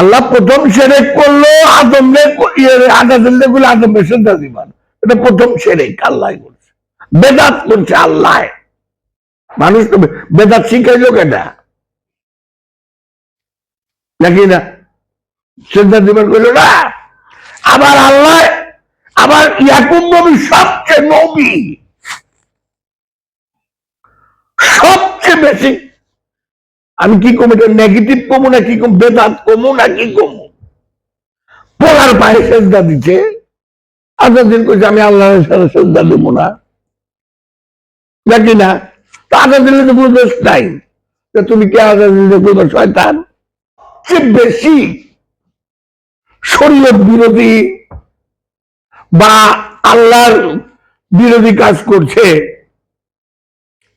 আল্লাহ প্রথম সেরেক করল আদমরে আদাদিল্লে গুলো আদমরে শ্রদ্ধা দিবার এটা প্রথম সেরেক আল্লাহ করছে। বেদাত করছে আল্লাহ। মানুষ তো বেদাত শিখাইলো কেটা নাকি না? শ্রদ্ধা দিবার করল না? আবার আল্লাহ, আবার ইয়াকুব নবী সবচেয়ে নবী। সবচেয়ে বেশি আমি কি কমু এটা নেগেটিভ কমু না কি কম বেদাত কমু না কি কমু? পোলার পায়ে শ্রদ্ধা দিচ্ছে আজাদ দিন করছে আমি আল্লাহর সাথে শ্রদ্ধা দেবো না। দেখি না? তো তো কোনো দোষ নাই। তুমি কে আজাদ দিলে করবে শয়তান। যে বেশি শরীয়ত বিরোধী বা আল্লাহর বিরোধী কাজ করছে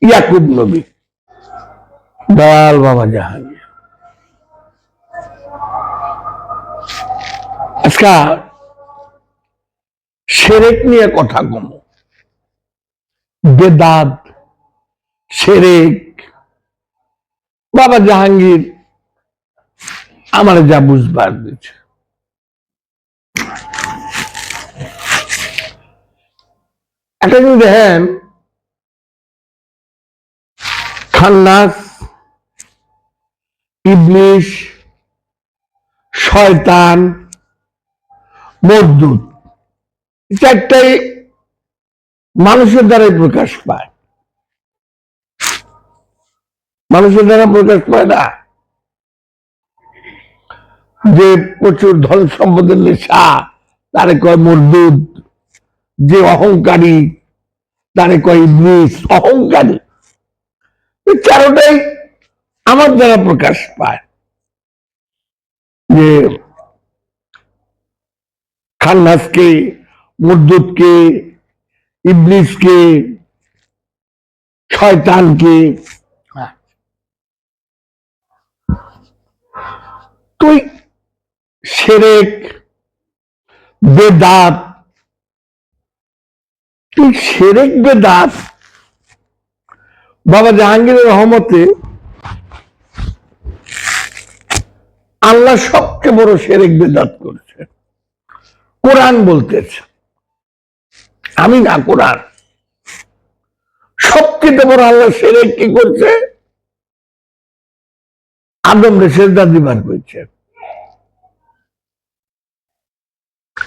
ইয়াকুব নবী। দয়াল বাবা জাহাঙ্গীর আজকা সেরেক নিয়ে কথা কম। বেদাত, সেরেক, বাবা জাহাঙ্গীর আমার যা বুঝবার দিচ্ছে একটা যদি দেখেন, খান্নাস ইবলিশ, শয়তান মজদুত চারটাই মানুষের দ্বারাই প্রকাশ পায়। মানুষের দ্বারা প্রকাশ পায় না। যে প্রচুর ধন সম্পদের নেশা, তারে কয় মরদুদ যে অহংকারী, তারে কয় ইবলিশ, অহংকারী। চারোটাই আমার দ্বারা প্রকাশ পায়। যে খান্নাসকে মদ্দুতকে ইবলিসকে শয়তানকে তুই সেরেক বেদাত তুই সেরেক বেদাত বাবা জাহাঙ্গীরের রহমতে আল্লাহ সবচেয়ে বড় সেরেক বেদাত করেছে। কোরআন বলতেছে। আমি না কোরআন। সবচেয়ে বড় আল্লাহ সেরেক কি করছে? আদম রে সেজদা দিবার করছে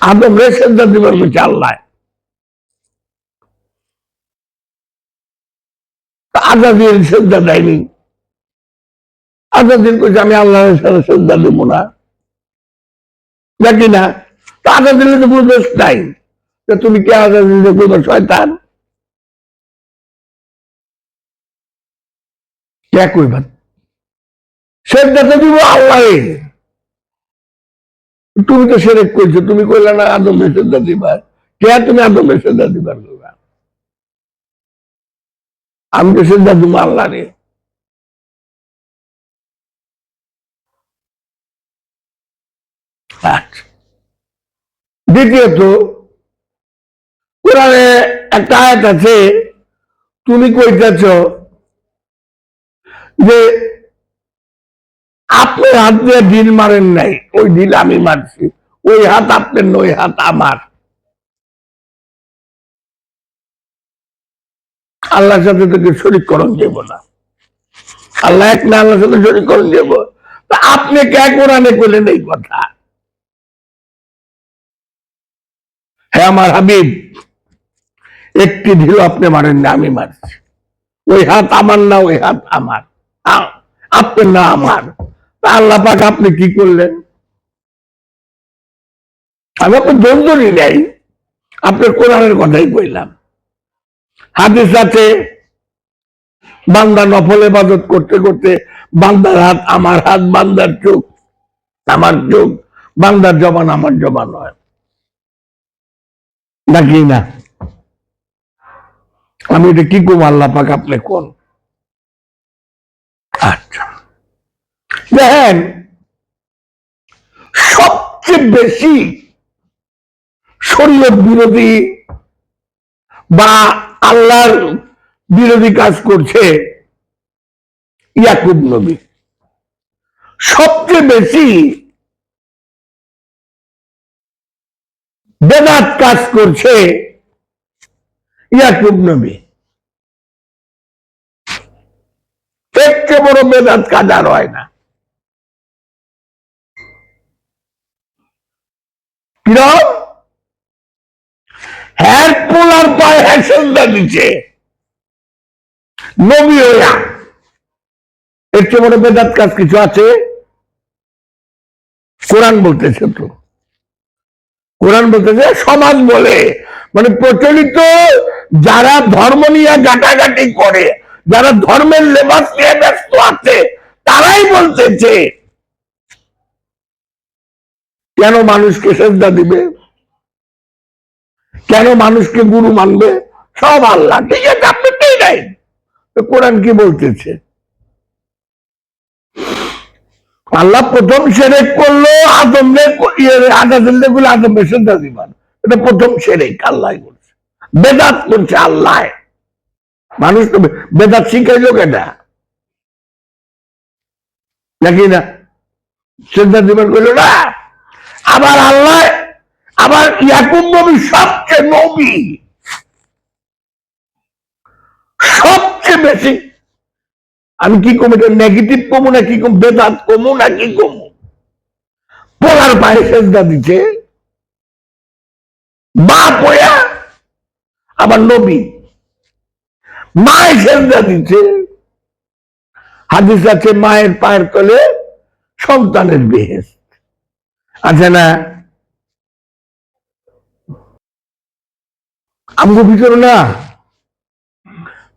আদম রে সেজদা দিবার করছে আল্লাহ। আজাদির শ্রদ্ধা দেয়নি। আজাদিন করছে আমি আল্লাহর সাথে শ্রদ্ধা দেব না। দেখি না, তো আজাদিলে তো কোনো দোষ নাই। তুমি কে আজাদিলে করব শয়তান? কে কইবা? শ্রদ্ধা তো দিব আল্লাহ তুমি তো সেরেক করছ তুমি কইলে না আদমের শ্রদ্ধা দিবার কে তুমি আদমের শ্রদ্ধা দিবার আমি তো শ্রদ্ধা দিব আল্লাহ রে আচ্ছা দ্বিতীয়ত, কোরআনে একটা আয়াত আছে, তুমি কইতেছ যে আপনি হাত দিয়ে ঢিল মারেন নাই, ওই ঢিল আমি মারছি, ওই হাত আপনার নই হাত আমার। আল্লাহর সাথে তোকে শরীর করণ দেব না। আল্লাহ এক না আল্লাহর সাথে শরীর করণ দেব। তা আপনি কে কোরআনে করলেন এই কথা? হ্যাঁ আমার হাবিব, একটি ঢিল আপনি মারেন না আমি মারছি। ওই হাত আমার না, ওই হাত আমার। আ- আপনার না আমার। আল্লাহ পাক আপনি কি করলেন? আমি আপনার দ্বন্দ্বই নেই। আপনার কোরআনের কথাই কইলাম। হাদিস আছে, বান্দা নফল ইবাদত করতে করতে বান্দার হাত আমার হাত, বান্দার চোখ আমার চোখ, বান্দার জবান আমার জবান হয়। নাকি না? আমি এটা কি করব আল্লাহ পাক আপনি কোন? আচ্ছা। দেখেন, সবচেয়ে বেশি শরীয়ত বিরোধী বা আল্লাহর বিরোধী কাজ করছে ইয়াকুব নবী। সবচেয়ে বেশি বেদাত কাজ করছে। ইয়াকুব নবী। একটু বড় বেদাত কাজ আর হয় না। কিরম? হ্যার পোলার পায়ে হ্যাসেলটা দিচ্ছে নবী এর চেয়ে বড় বেদাত কাজ কিছু আছে? কোরআন বলতেছে তো। কোরআন বলতেছে সমাজ বলে। মানে প্রচলিত যারা ধর্ম নিয়ে গাটাগাটি করে, যারা ধর্মের লেবাস নিয়ে ব্যস্ত আছে, তারাই বলতেছে কেন মানুষকে শ্রদ্ধা দিবে? কেন মানুষকে গুরু মানবে? সব আল্লাহ। ঠিক আছে, আপনি কোরআন কি বলতেছে? আল্লাহ প্রথম সেরেক করল আদমরে ইয়ে আদাদিল্লে গুলো আদমের শ্রদ্ধা দিবার এটা প্রথম সেরেক আল্লাহ করছে। বেদাত করছে আল্লাহ। মানুষ তো বেদাত শিখাইলো কেটা নাকি না? শ্রদ্ধা দিবার করল না? আবার আল্লাহ, আবার ইয়াকুব নবী সবচেয়ে নবী। সবচেয়ে বেশি আমি কি কম এটা নেগেটিভ কমু না কি কম? বেদাত কমু না কি কমু? পোলার পায়ে সেজদা দিচ্ছে মা পয়া, আবার নবী। মায়ের সেজদা দিচ্ছে হাদিস আছে, মায়ের পায়ের তলে সন্তানের বেহেস আছে না। আমগো ভিতরে না,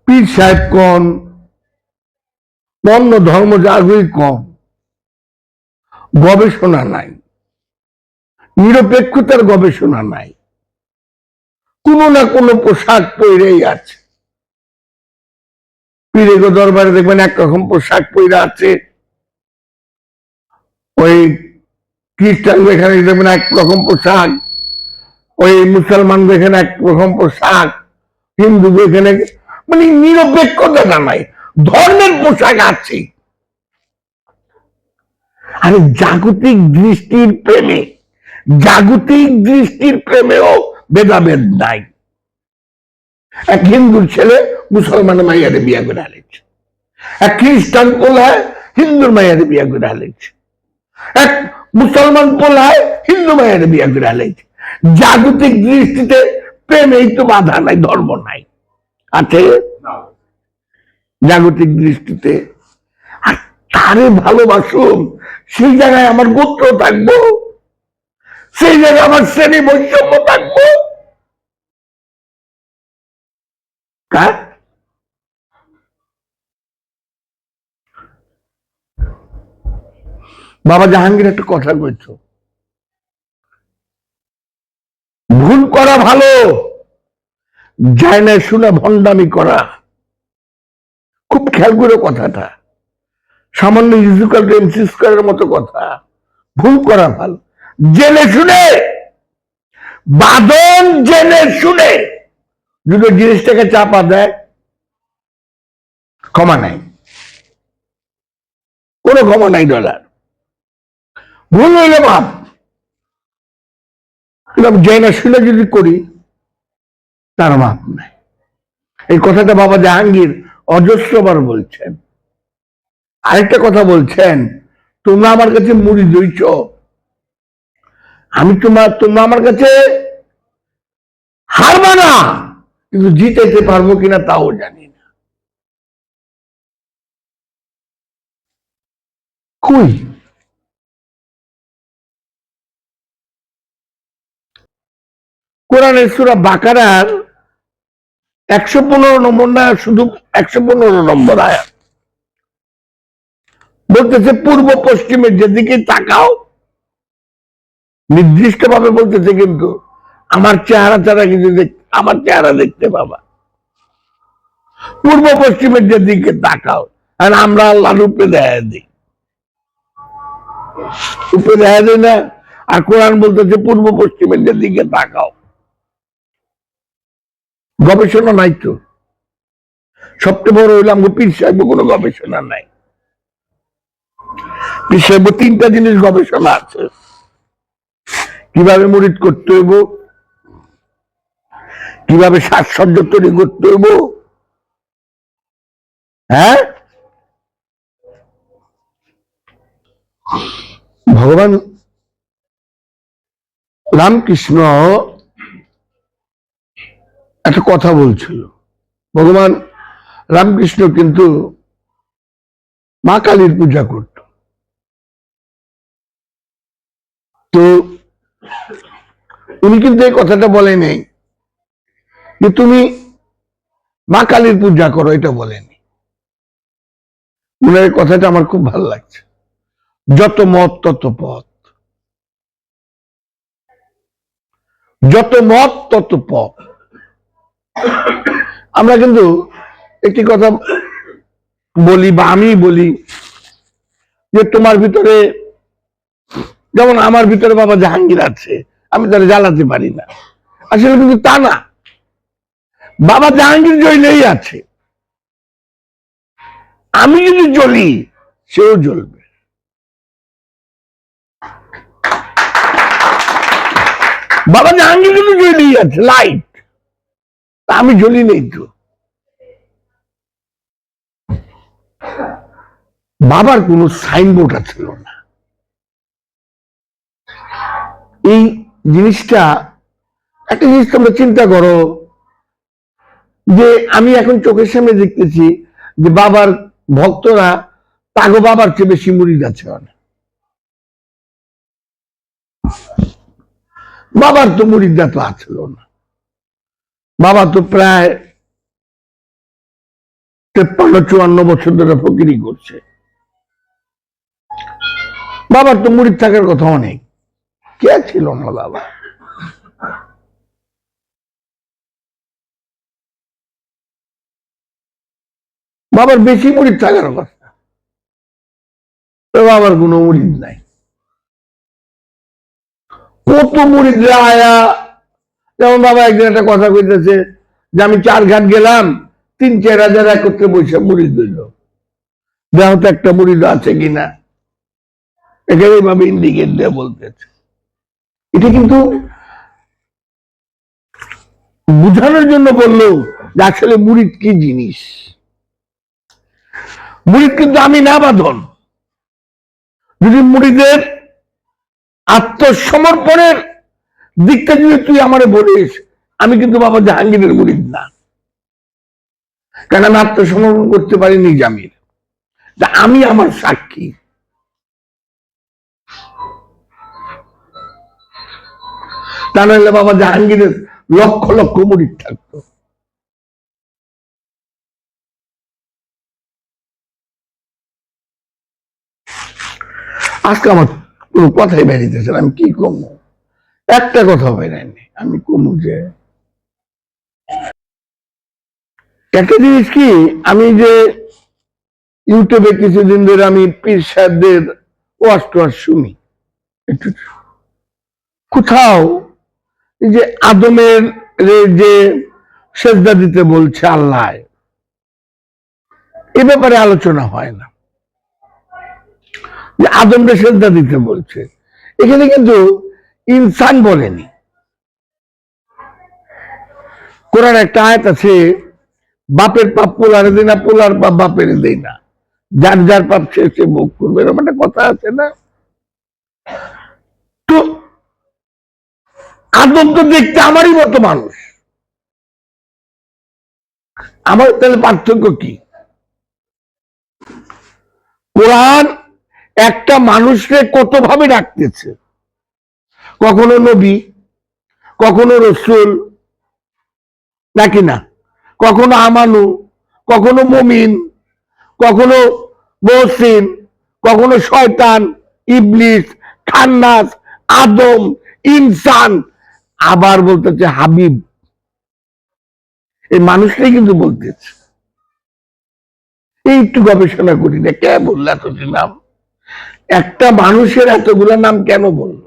পীর সাহেব কোন অন্য ধর্ম যাগুই কম, গবেষণা নাই, নিরপেক্ষতার গবেষণা নাই, কোনো না কোনো পোশাক পরেই আছে। পীরে গো দরবারে দেখবেন একরকম পোশাক পরে আছে, ওই খ্রিস্টান এখানে দেখবেন একরকম পোশাক, ওই মুসলমান এখানে একরকম পোশাক, হিন্দু এখানে মানে নিরপেক্ষতা নাই। ধর্মের পোশাক আছে আরে জাগতিক দৃষ্টির প্রেমে, জাগতিক দৃষ্টির প্রেমেও ভেদাভেদ নাই। এক হিন্দুর ছেলে মুসলমান মাইয়ারে বিয়া করে আলেছে এক খ্রিস্টান পোলায় হিন্দুর মাইয়ারে বিয়া করে আলেছে এক মুসলমান পোলায় হিন্দু মাইয়ারে বিয়া করে আলেছে জাগতিক দৃষ্টিতে প্রেমেই তো বাধা নাই, ধর্ম নাই। আছে জাগতিক দৃষ্টিতে। আর তারে ভালোবাসুন, সেই জায়গায় আমার গোত্র থাকব, সেই জায়গায় আমার শ্রেণি বৈষম্য থাকব? বাবা জাহাঙ্গীর একটা কথা কইছো। ভুল করা ভালো, যায় না শুনে ভণ্ডামি করা। খুব খেয়াল করে কথাটা। সামান্য ইউজিক্যাল এমসি স্কোয়ারের মতো কথা। ভুল করা ভালো। জেনে শুনে! বাদন জেনে শুনে! দুটো জিনিসটাকে চাপা দেয়। ক্ষমা নাই। কোনো ক্ষমা নাই ডলার ভুল হইলে ভাব জেনে শুনে যদি করি, তার মাপ নাই। এই কথাটা বাবা জাহাঙ্গীর অজস্রবার বলছেন। আরেকটা কথা বলছেন, তোমরা আমার কাছে মুড়ি দইছ। আমি তোমার, তোমরা আমার কাছে হারবা না, কিন্তু জিতেতে পারব কিনা তাও জানি না। কই? কোরআনের সুরা বাকারার একশো পনেরো নম্বর না, শুধু একশো পনেরো নম্বর আয়াত বলতেছে পূর্ব পশ্চিমের যেদিকে তাকাও নির্দিষ্ট ভাবে বলতেছে কিন্তু আমার চেহারা ছাড়া কিছু আমার চেহারা দেখতে পাবা। পূর্ব পশ্চিমের যেদিকে তাকাও, আর আমরা আল্লাহ রূপে দেখা দিই। রূপে দেখা দিই না, আর কোরআন বলতেছে পূর্ব পশ্চিমের যেদিকে তাকাও। গবেষণা নাই তো। সবচেয়ে বড় হইলাম পীর সাহেব, কোনো গবেষণা নাই। পীর সাহেব, তিনটা জিনিস গবেষণা আছে। কীভাবে মুরিদ করতে হইব? কীভাবে সাজসজ্জা তৈরি করতে হইব? হ্যাঁ? ভগবান রামকৃষ্ণ একটা কথা বলছিল। ভগবান রামকৃষ্ণ কিন্তু মা কালীর পূজা করত। তো উনি কিন্তু এই কথাটা বলে নেই যে তুমি মা কালীর পূজা করো, এটা বলেনি। উনার কথাটা আমার খুব ভালো লাগছে। যত মত, তত পথ। যত মত, তত পথ। আমরা কিন্তু একটি কথা বলি বা আমি বলি যে তোমার ভিতরে, যেমন আমার ভিতরে বাবা জাহাঙ্গীর আছে, আমি তারা জ্বালাতে পারি না। আসলে কিন্তু তা না। বাবা জাহাঙ্গীর জ্বলেই আছে। আমি যদি জ্বলি, সেও জ্বলবে। বাবা জাহাঙ্গীর কিন্তু জ্বলেই আছে লাইট আমি জ্বলি নেই তো। বাবার কোনো সাইনবোর্ড ছিল না। এই জিনিসটা, একটা জিনিস তোমরা চিন্তা করো, যে আমি এখন চোখের সামনে দেখতেছি যে বাবার ভক্তরা তাগো বাবার চেয়ে বেশি মুড়ি যাচ্ছে বাবার তো মুড়িদা তো আছিল না। বাবা তো প্রায় তেপ্পান্ন, চুয়ান্ন বছর ধরে ফকিরি করছে। বাবার তো মুড়িদ থাকার কথা অনেক। কে ছিল না বাবা? বাবার বেশি মুড়িদ থাকার কথা। বাবার কোনো মুড়িদ নাই। কত মুড়িদ আয়া যেমন বাবা একদিন একটা কথা কইতেছে যে আমি চার ঘাট গেলাম, তিন, চার হাজার একত্রে বসে মুড়ি দিল দেখো তো একটা মুড়ি আছে কিনা এখানে এইভাবে ইন্ডিকেট দিয়ে বলতেছে। এটা কিন্তু বুঝানোর জন্য বলল যে আসলে মুড়িদ কি জিনিস? মুড়িদ কিন্তু আমি না বাঁধন। যদি মুড়িদের আত্মসমর্পণের দিকটা যদি তুই আমারে বলিস, আমি কিন্তু বাবা জাহাঙ্গীরের মুড়িদ না। কারণ আমি আত্মসমর্পণ করতে পারিনি জামির তা আমি আমার সাক্ষী। তা নাহলে বাবা জাহাঙ্গীরের লক্ষ লক্ষ মুড়িদ থাকতো। আজকে আমার কোনো কথাই বেরিয়েছে আমি কি কমু একটা কথা বেরায়নি আমি কমু যে, একটা জিনিস কি, আমি যে ইউটিউবে কিছুদিন ধরে আমি পীর সাহেবদের ওয়াশ টোয়াশ শুনি। কোথাও যে আদমের যে সেজদা দিতে বলছে আল্লাহ, এ ব্যাপারে আলোচনা হয় না। যে আদমকে সেজদা দিতে বলছে। এখানে কিন্তু ইনসান বলেনি। কোরআন একটা আয়াত আছে, বাপের পাপ পোলারে দেয় না, পোলার পাপ বাপের দেয় না। যার যার পাপ সে সে ভোগ করবে, এরকম একটা কথা আছে না? তো আদম তো দেখতে আমারই মতো মানুষ। আমার তাহলে পার্থক্য কি? কোরআন একটা মানুষকে কত ভাবে ডাকতেছে? কখনো নবী, কখনো রসুল, নাকি না? কখনো আমানু, কখনো মমিন, কখনো মহসিন, কখনো শয়তান, ইবলিস, খান্নাস, আদম, ইনসান, আবার বলতেছে হাবিব। এই মানুষটাই কিন্তু বলতেছে। এই একটু গবেষণা করি না, কে বলল এতটি নাম? একটা মানুষের এতগুলা নাম কেন বলল?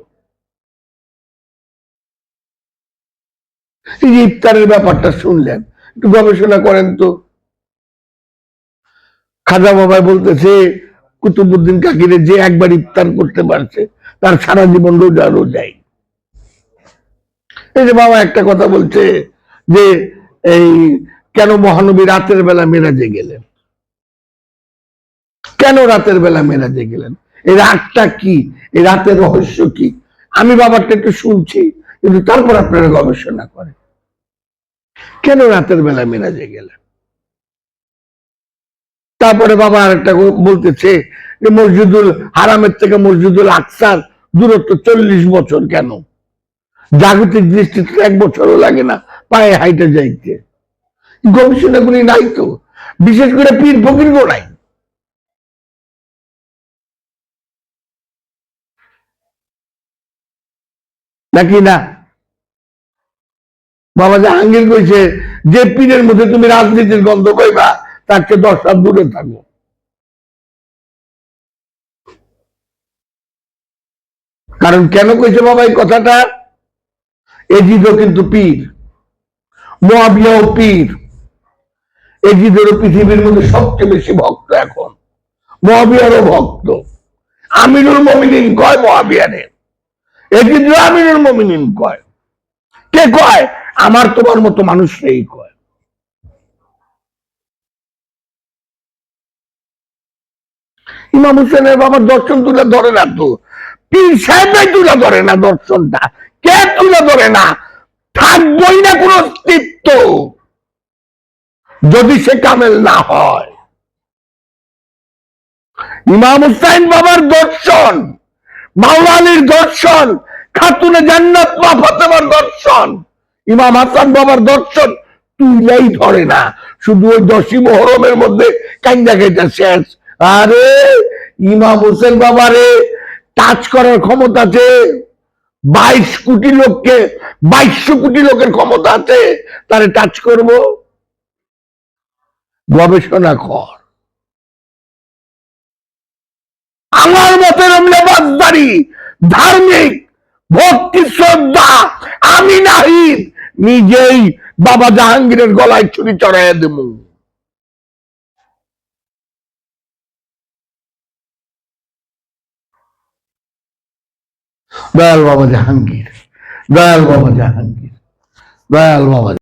এই যে ইফতারের ব্যাপারটা শুনলেন, একটু গবেষণা করেন তো। খাজা বাবাই বলতেছে কুতুবুদ্দিন কাকিরে যে একবার ইফতার করতে পারছে, তার সারা জীবন রোজা রোজাই। এই যে বাবা একটা কথা বলছে যে, এই কেন মহানবী রাতের বেলা মেরাজে গেলেন? কেন রাতের বেলা মেরাজে গেলেন? এই রাতটা কি? এই রাতের রহস্য কি? আমি বাবারটা একটু শুনছি, কিন্তু তারপর আপনারা গবেষণা করেন। কেন রাতের বেলা মেরাজে গেলেন? তারপরে বাবা আরেকটা গ- বলতেছে যে মসজিদুল হারামের থেকে মসজিদুল আকসার দূরত্ব চল্লিশ বছর কেন? জাগতিক দৃষ্টিতে এক বছরও লাগে না পায়ে হাইটে যাইতে। গবেষণাগুলি নাই তো, বিশেষ করে পীর ফকির নাই। নাকি না? বাবা জাহাঙ্গীর কইছে যে পীরের মধ্যে তুমি রাজনীতির গন্ধ তার চেয়ে দশ হাত দূরে থাকো। কারণ কেন কইছে বাবা এই কথাটা? এজিদও কিন্তু পীর, মোয়াবিয়াও পীর। এজিদেরও পৃথিবীর মধ্যে সবচেয়ে বেশি ভক্ত এখন মহাবিয়ারও ভক্ত। আমিরুল মমিনিন কয় মহাবিয়ারে এজিদ আমিরুল মমিনিন কয়। কে কয়? আমার তোমার মতো মানুষ নেই কয়। ইমাম হোসেনের বাবার দর্শন তুলে ধরে না তো? পীর সাহেবরাই তুলে ধরে না দর্শনটা? কে তুলে ধরে না? থাকবই না কোন অস্তিত্ব। যদি সে কামেল না হয়। ইমাম হুসাইন বাবার দর্শন মাওলালির দর্শন, খাতুনে জান্নাত মা ফাতেমার দর্শন। ইমাম হাসান বাবার দর্শন তুইলাই ধরে না। শুধু ওই দশী মহরমের মধ্যে কান্দা কেটে শেষ। আরে, ইমাম হোসেন বাবারে টাচ করার ক্ষমতা আছে। বাইশ কোটি লোককে বাইশশো কোটি লোকের ক্ষমতা আছে। তারে টাচ করব। গবেষণা কর। আমার মতের লেবাসদারি ধার্মিক ভক্তি শ্রদ্ধা আমি নাহিদ। নিজেই বাবা জাহাঙ্গীরের গলায় ছুরি চড়াইয়া দেব দয়াল বাবা জাহাঙ্গীর, দয়াল বাবা জাহাঙ্গীর, দয়াল বাবা